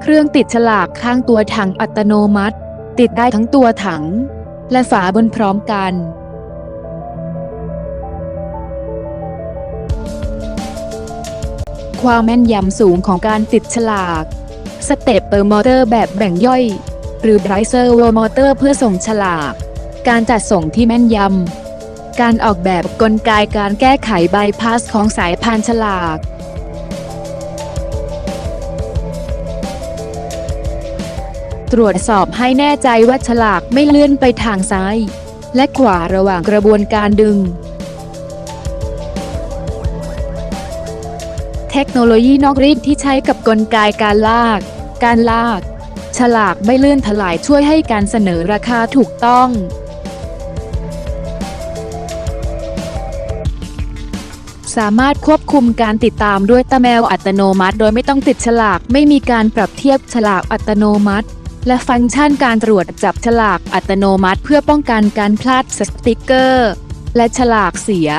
เครื่องติดฉลากข้างตัวถังอัตโนมัติ ติดได้ทั้งตัวถัง และฝาบนพร้อมกัน ความแม่นยำสูงของการติดฉลากสเตปเปอร์มอเตอร์แบบแบ่งย่อย หรือไดรเซอร์วอมอเตอร์เพื่อส่งฉลาก การจัดส่งที่แม่นยำการออกแบบกลไกการแก้ไขบายพาสของสายพานฉลาก ตรวจสอบให้แน่ใจว่าฉลากไม่เลื่อนไปทางซ้าย และขวาระหว่างกระบวนการดึง เทคโนโลยีนอกรีดที่ใช้กับกลไกการลาก การลาก ฉลากไม่เลื่อนถลายช่วยให้การเสนอราคาถูกต้องสามารถควบคุมการติดตามด้วยตาแมวอัตโนมัติ โดยไม่ต้องติดฉลาก ไม่มีการปรับเทียบฉลากอัตโนมัติ และฟังก์ชันการตรวจจับฉลากอัตโนมัติเพื่อป้องกันการพลาดสติกเกอร์ และฉลากเสีย